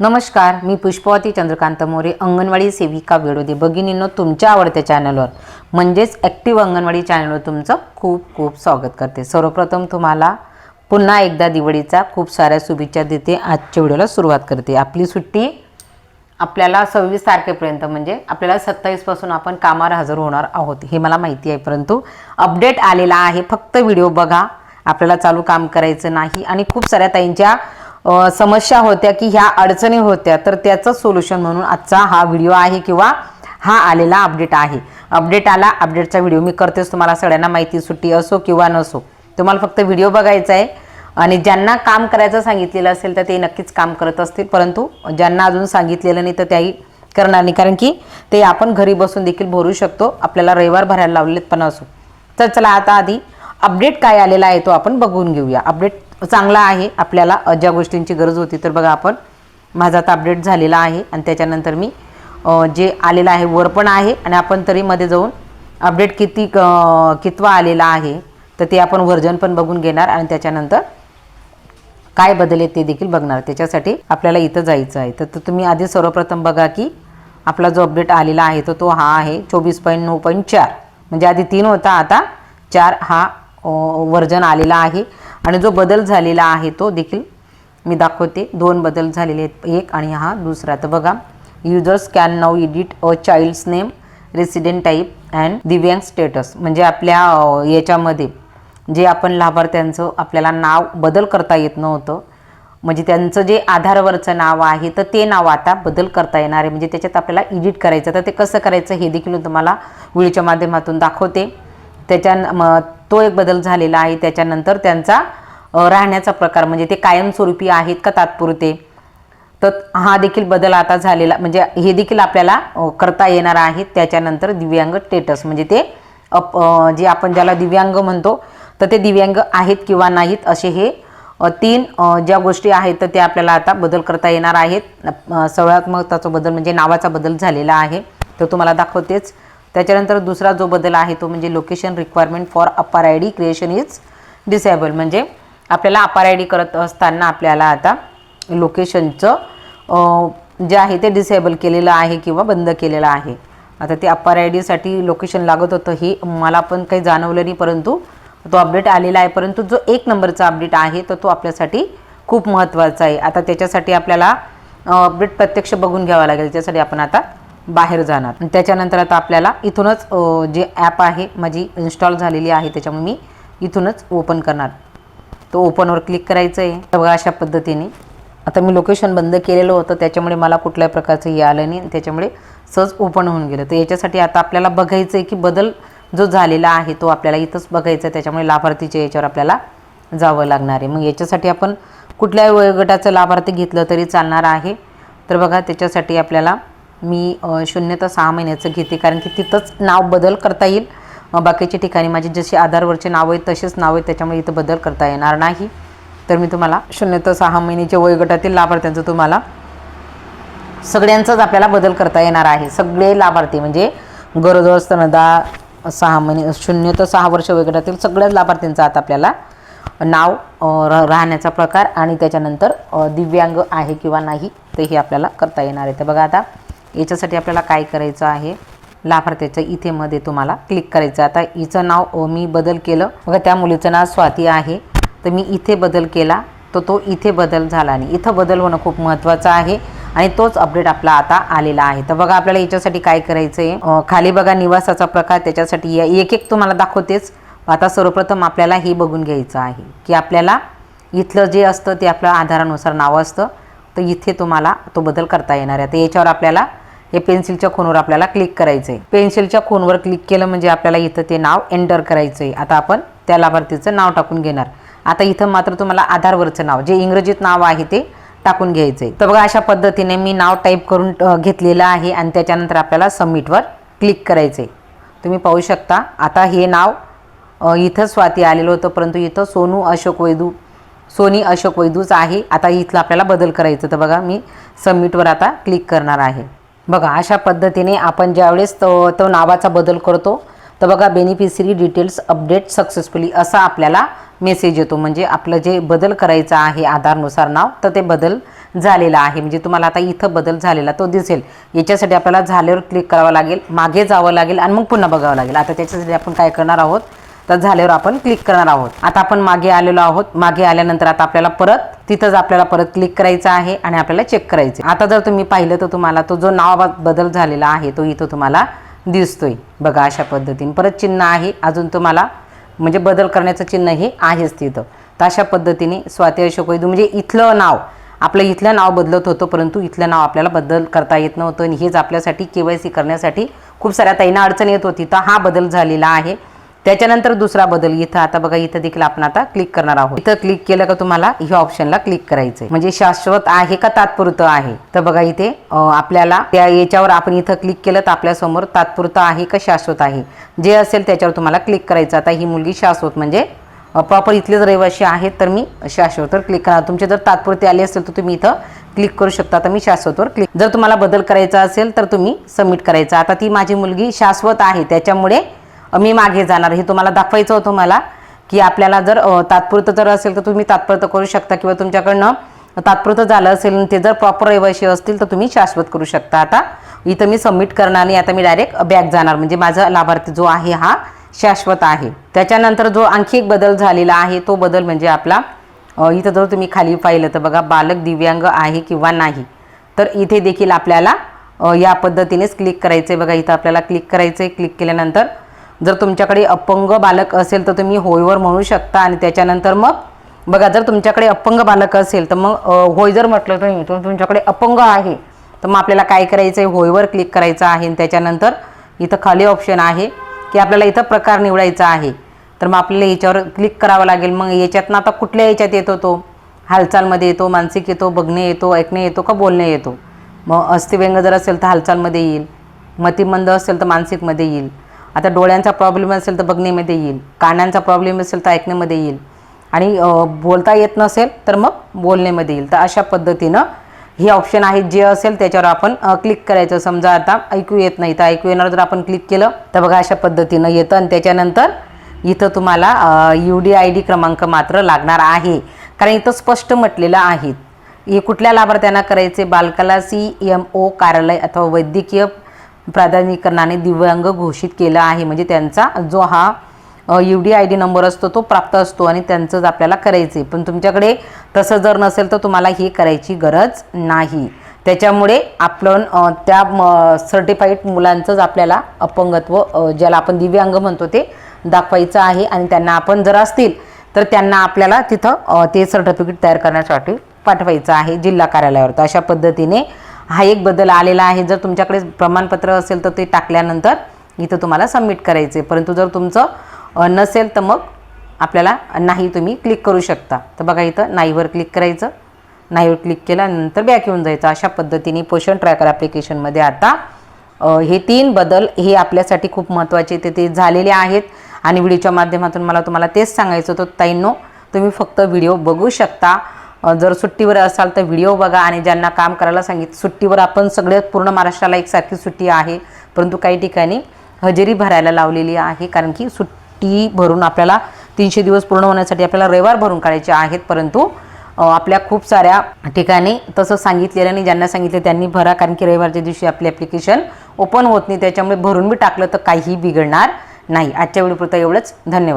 नमस्कार मी पुष्पवती चंद्रकांत मोरे अंगणवाडी सेविका विरोधी भगिनींनो तुमच्या आवडत्या चॅनलवर म्हणजेच ॲक्टिव्ह अंगणवाडी चॅनलवर तुमचं खूप खूप स्वागत करते. सर्वप्रथम तुम्हाला पुन्हा एकदा दिवाळीचा खूप साऱ्या शुभेच्छा देते. आजच्या व्हिडिओला सुरुवात करते. आपली सुट्टी आपल्याला सव्वीस तारखेपर्यंत म्हणजे आपल्याला सत्तावीसपासून आपण कामावर हजर होणार आहोत हे मला माहिती आहे. परंतु अपडेट आलेला आहे. फक्त व्हिडिओ बघा. आपल्याला चालू काम करायचं नाही आणि खूप साऱ्या ताईंच्या समस्या होत्या की ह्या अडचणी होत्या तर त्याचं सोल्युशन म्हणून आजचा हा व्हिडिओ आहे किंवा हा आलेला अपडेट आहे. अपडेट आला अपडेटचा व्हिडिओ मी करतेच. तुम्हाला सगळ्यांना माहिती सुट्टी असो किंवा नसो. तुम्हाला फक्त व्हिडिओ बघायचा आहे. आणि ज्यांना काम करायचं सांगितलेलं असेल तर ते नक्कीच काम करत असतील. परंतु ज्यांना अजून सांगितलेलं नाही तर त्याही करणार नाही. कारण की ते आपण घरी बसून देखील भरू शकतो. आपल्याला रविवार भरायला लावलेत पण असो. तर चला आता आधी अपडेट काय आलेला आहे तो आपण बघून घेऊया. अपडेट चांगला आहे आपल्याला ज्या गोष्टींची गरज होती तर बघा आपण माझा आता अपडेट झालेला आहे आणि त्याच्यानंतर मी जे आलेलं आहे वर पण आहे आणि आपण तरी मध्ये जाऊन अपडेट किती कितवा आलेला आहे तर ते आपण व्हर्जन पण बघून घेणार आणि त्याच्यानंतर काय बदल आहेत ते देखील बघणार. त्याच्यासाठी आपल्याला इथं जायचं आहे. तर तर तुम्ही आधी सर्वप्रथम बघा की आपला जो अपडेट आलेला आहे तो तो हा आहे चोवीस पॉईंट नऊ पॉईंट चार. म्हणजे आधी तीन होता आता चार हा वर्जन आलेला आहे. आणि जो बदल झालेला आहे तो देखील मी दाखवते. दोन बदल झालेले आहेत. एक आणि हा दुसरा. तर बघा users can now edit a child's name resident type and दिव्यांग स्टेटस म्हणजे आपल्या याच्यामध्ये जे आपण लाभार्थ्यांचं आपल्याला नाव बदल करता येत नव्हतं. म्हणजे त्यांचं जे आधारवरचं नाव आहे तर ते नाव आता बदल करता येणार आहे. म्हणजे त्याच्यात आपल्याला एडिट करायचं तर ते कसं करायचं हे देखील तुम्हाला व्हिडिओच्या माध्यमातून दाखवते. त्याच्या म- तो एक बदल झालेला आहे. त्याच्यानंतर त्यांचा राहण्याचा प्रकार म्हणजे ते कायमस्वरूपी आहेत का तात्पुरते? तर हा देखील बदल आता झालेला म्हणजे हे देखील आपल्याला करता येणार आहे. त्याच्यानंतर दिव्यांग स्टेटस म्हणजे ते अप जे आपण ज्याला दिव्यांग म्हणतो तर ते दिव्यांग आहेत किंवा नाहीत असे हे तीन ज्या गोष्टी आहेत तर ते आपल्याला आता बदल करता येणार आहेत. अ, सगळ्यात महत्त्वाचा बदल म्हणजे नावाचा बदल झालेला आहे. तो तुम्हाला दाखवतेच. त्याच्यानंतर दुसरा जो बदल आहे तो म्हणजे location requirement for APAAR I D creation is disable म्हणजे आपल्याला अपार आय डी करत असताना आपल्याला आता लोकेशनचं जे आहे ते डिसेबल केलेलं आहे किंवा बंद केलेलं आहे. आता ते अप्पर आय डीसाठी लोकेशन लागत होतं हे मला पण काही जाणवलं नाही परंतु तो अपडेट आलेला आहे. परंतु जो एक नंबरचा अपडेट आहे तर तो आपल्यासाठी खूप महत्त्वाचा आहे. आता त्याच्यासाठी आपल्याला अपडेट प्रत्यक्ष बघून घ्यावा लागेल. त्यासाठी आपण आता बाहेर जाणार. त्याच्यानंतर आता आपल्याला इथूनच जे ॲप आहे माझी इन्स्टॉल झालेली आहे त्याच्यामुळे मी इथूनच ओपन करणार. तो ओपनवर क्लिक करायचं आहे बघा अशा पद्धतीने. आता मी लोकेशन बंद केलेलं होतं त्याच्यामुळे मला कुठल्याही प्रकारचं हे आलं नाही. त्याच्यामुळे सहज ओपन होऊन गेलं. तर याच्यासाठी आता आपल्याला बघायचं आहे की बदल जो झालेला आहे तो आपल्याला इथंच बघायचा आहे त्याच्यामुळे लाभार्थीच्या याच्यावर आपल्याला जावं लागणार आहे. मग याच्यासाठी आपण कुठल्याही वयोगटाचं लाभार्थी घेतलं तरी चालणार आहे. तर बघा त्याच्यासाठी आपल्याला मी शून्य तर सहा महिन्याचं घेते कारण की तिथंच नाव बदल करता येईल. बाकीच्या ठिकाणी माझी जशी आधारवरचे नाव आहेत तसेच नाव आहेत त्याच्यामुळे इथं बदल करता येणार नाही. तर मी तुम्हाला शून्य तर सहा महिन्याच्या वयोगटातील लाभार्थ्यांचं तुम्हाला सगळ्यांचाच आपल्याला बदल करता येणार आहे. सगळे लाभार्थी म्हणजे गरोदर स्तनदा सहा महिने शून्य तर सहा वर्ष वयोगटातील सगळ्याच लाभार्थींचं आता आपल्याला नाव राहण्याचा प्रकार आणि त्याच्यानंतर दिव्यांग आहे किंवा नाही ते हे आपल्याला करता येणार आहे. तर बघा आता याच्यासाठी आपल्याला काय करायचं आहे? लाभार्थ्याचं इथे मध्ये तुम्हाला क्लिक करायचं आता हिचं नाव मी बदल केलं. बघा त्या मुलीचं नाव स्वाती आहे. तर मी इथे बदल केला. तर तो इथे बदल झाला नाही इथं बदल होणं खूप महत्त्वाचं आहे. आणि तोच अपडेट आपला आता आलेला आहे. तर बघा आपल्याला याच्यासाठी काय करायचं आहे खाली बघा निवासाचा प्रकार. त्याच्यासाठी या- एक एक तुम्हाला दाखवतेच. आता सर्वप्रथम आपल्याला हे बघून घ्यायचं आहे की आपल्याला इथलं जे असतं ते आपलं आधारानुसार नाव असतं. तर इथे तुम्हाला तो बदल करता येणार आहे. तर याच्यावर आपल्याला हे पेन्सिलच्या खूनवर आपल्याला क्लिक करायचं आहे पेन्सिलच्या खूनवर क्लिक केलं म्हणजे आपल्याला इथं ते नाव एंटर करायचं आहे आता आपण त्या लाभार्थीचं नाव टाकून घेणार. आता इथं मात्र तुम्हाला आधारवरचं नाव जे इंग्रजीत नाव आहे ते टाकून घ्यायचं आहे तर बघा अशा पद्धतीने मी नाव टाईप करून घेतलेलं आहे आणि त्याच्यानंतर आपल्याला सबमिटवर क्लिक करायचं आहे तुम्ही पाहू शकता आता हे नाव इथं स्वाती आलेलं होतं परंतु इथं सोनू अशोक वैदू सोनी अशोक वैदूच आहे. आता इथलं आपल्याला बदल करायचं. तर बघा मी सबमिटवर आता क्लिक करणार आहे. बघा अशा पद्धतीने आपण ज्यावेळेस तो तो नावाचा बदल करतो तर बघा बेनिफिशरी डिटेल्स अपडेट सक्सेसफुली असा आपल्याला मेसेज येतो. म्हणजे आपलं जे बदल करायचं आहे आधारनुसार नाव तर ते बदल झालेला आहे. म्हणजे तुम्हाला आता इथं बदल झालेला तो दिसेल. याच्यासाठी आपल्याला झाल्यावर क्लिक करावं लागेल मागे जावं लागेल आणि मग पुन्हा बघावं लागेल. आता त्याच्यासाठी आपण काय करणार आहोत? तर झाल्यावर आपण क्लिक करणार आहोत. आता आपण मागे आलेलो आहोत. मागे आल्यानंतर आता आपल्याला परत तिथंच आपल्याला परत क्लिक करायचं आहे आणि आपल्याला चेक करायचं आता जर तुम्ही पाहिलं तर तुम्हाला तो जो नाव बदल झालेला आहे तो इथं तुम्हाला दिसतोय. बघा अशा पद्धतीने. परत चिन्ह आहे. अजून तुम्हाला म्हणजे बदल करण्याचं चिन्ह हे आहेच तिथं. तर अशा पद्धतीने स्वाती अशोक वैद्य म्हणजे इथलं नाव आपलं इथलं नाव बदलत होतं परंतु इथलं नाव आपल्याला बदल करता येत नव्हतं आणि हेच आपल्यासाठी के वाय सी करण्यासाठी खूप साऱ्या ताईंना अडचण येत होती. तर हा बदल झालेला आहे. त्याच्यानंतर दुसरा बदल. इथं आता बघा इथं देखील आपण आता क्लिक करणार आहोत. इथं क्लिक केलं का तुम्हाला ह्या ऑप्शनला क्लिक करायचंय. म्हणजे शाश्वत आहे का तात्पुरतं आहे? तर बघा इथे आपल्याला त्या याच्यावर आपण इथं क्लिक केलं तर आपल्यासमोर तात्पुरतं आहे का शाश्वत आहे? जे असेल त्याच्यावर तुम्हाला क्लिक करायचं. आता ही मुलगी शाश्वत म्हणजे प्रॉपर इथलेच रहिवासी आहेत तर मी शाश्वतवर क्लिक करा तुमचे जर तात्पुरते आले असेल तर तुम्ही इथं क्लिक करू शकता. आता मी शाश्वतवर क्लिक जर तुम्हाला बदल करायचा असेल तर तुम्ही सबमिट करायचा. आता ती माझी मुलगी शाश्वत आहे. त्याच्यामुळे मी मागे जाणार. हे तुम्हाला दाखवायचं होतं मला की आपल्याला जर तात्पुरतं जर असेल तर तुम्ही तात्पुरतं करू शकता किंवा तुमच्याकडनं तात्पुरतं झालं असेल ते जर प्रॉपर रहिवाशी असतील तर तुम्ही शाश्वत करू शकता. आता इथं मी सबमिट करणार नाही. आता मी डायरेक्ट बॅक जाणार. म्हणजे माझा लाभार्थी जो आहे हा शाश्वत आहे. त्याच्यानंतर जो आणखी एक बदल झालेला आहे तो बदल म्हणजे आपला इथं जर तुम्ही खाली पाहिलं तर बघा बालक दिव्यांग आहे किंवा नाही तर इथे देखील आपल्याला या पद्धतीनेच क्लिक करायचं आहे बघा इथं आपल्याला क्लिक करायचं आहे क्लिक केल्यानंतर जर तुमच्याकडे अपंग बालक असेल तर तुम्ही होयवर म्हणू शकता आणि त्याच्यानंतर मग बघा जर तुमच्याकडे अपंग बालक असेल तर मग होय जर म्हटलं तुम्ही तर तुमच्याकडे अपंग आहे तर मग आपल्याला काय करायचं आहे होयवर क्लिक करायचं आहे आणि त्याच्यानंतर इथं खाली ऑप्शन आहे की आपल्याला इथं प्रकार निवडायचा आहे. तर मग आपल्याला याच्यावर क्लिक करावं लागेल. मग याच्यातनं आता कुठल्या याच्यात येतो तो? हालचालमध्ये येतो मानसिक येतो बघणे येतो ऐकणे येतो का बोलणे येतो? मग अस्थिव्यंग जर असेल तर हालचालमध्ये येईल. मतिमंद असेल तर मानसिकमध्ये येईल. आता डोळ्यांचा प्रॉब्लेम असेल तर बघण्यामध्ये येईल. कानांचा प्रॉब्लेम असेल तर ऐकण्यामध्ये येईल. आणि बोलता येत नसेल तर मग बोलण्यामध्ये येईल. तर अशा पद्धतीनं हे ऑप्शन आहेत जे असेल त्याच्यावर आपण क्लिक करायचं. समजा आता ऐकू येत नाही. तर ऐकू येणार जर आपण क्लिक केलं तर बघा अशा पद्धतीनं येतं. आणि त्याच्यानंतर इथं तुम्हाला यू डी आय डी क्रमांक मात्र लागणार आहे. कारण इथं स्पष्ट म्हटलेलं आहे. हे कुठल्या लाभार्थ्यांना करायचे? बालकाला सी एम ओ कार्यालय अथवा वैद्यकीय प्राधान्यकरणाने दिव्यांग घोषित केलं आहे. म्हणजे त्यांचा जो हा U D I D number असतो तो प्राप्त असतो आणि त्यांचंच आपल्याला करायचं आहे पण तुमच्याकडे तसं जर नसेल तर तुम्हाला हे करायची गरज नाही. त्याच्यामुळे आपण अ, त्या सर्टिफाईड मुलांचंच आपल्याला अपंगत्व ज्याला आपण दिव्यांग म्हणतो ते दाखवायचं आहे आणि त्यांना आपण जर असतील तर त्यांना आपल्याला तिथं ते सर्टिफिकेट तयार करण्यासाठी पाठवायचं आहे जिल्हा कार्यालयावर. तर अशा पद्धतीने हा एक बदल आलेला आहे. जर तुमच्याकडे प्रमाणपत्र असेल तर ते टाकल्यानंतर इथं तुम्हाला सबमिट करायचे. परंतु जर तुमचं नसेल तर मग आपल्याला नाही तुम्ही क्लिक करू शकता. तर बघा इथं नाहीवर क्लिक करायचं. नाहीवर क्लिक केल्यानंतर बॅक येऊन जायचं. अशा पद्धतीने पोषण ट्रॅकर ॲप्लिकेशनमध्ये आता हे तीन बदल हे आपल्यासाठी खूप महत्त्वाचे ते ते झालेले आहेत. आणि व्हिडिओच्या माध्यमातून मला तुम्हाला तेच सांगायचं होतं. ताईंनो तुम्ही फक्त व्हिडिओ बघू शकता. जर सुट्टीवर असाल तर व्हिडिओ बघा आणि ज्यांना काम करायला सांगित सुट्टीवर आपण सगळे पूर्ण महाराष्ट्राला एकसारखी सुट्टी आहे. परंतु काही ठिकाणी हजेरी भरायला लावलेली आहे. कारण की सुट्टी भरून आपल्याला तीनशे दिवस पूर्ण होण्यासाठी आपल्याला रविवार भरून काढायचे आहेत. परंतु आपल्या खूप साऱ्या ठिकाणी तसं सांगितलेलं नाही. ज्यांना सांगितलं त्यांनी भरा. कारण की रविवारच्या दिवशी आपली ॲप्लिकेशन ओपन होत नाही. त्याच्यामुळे भरून बी टाकलं तर काहीही बिघडणार नाही. आजच्या व्हिडिओपुरतं एवढंच. धन्यवाद.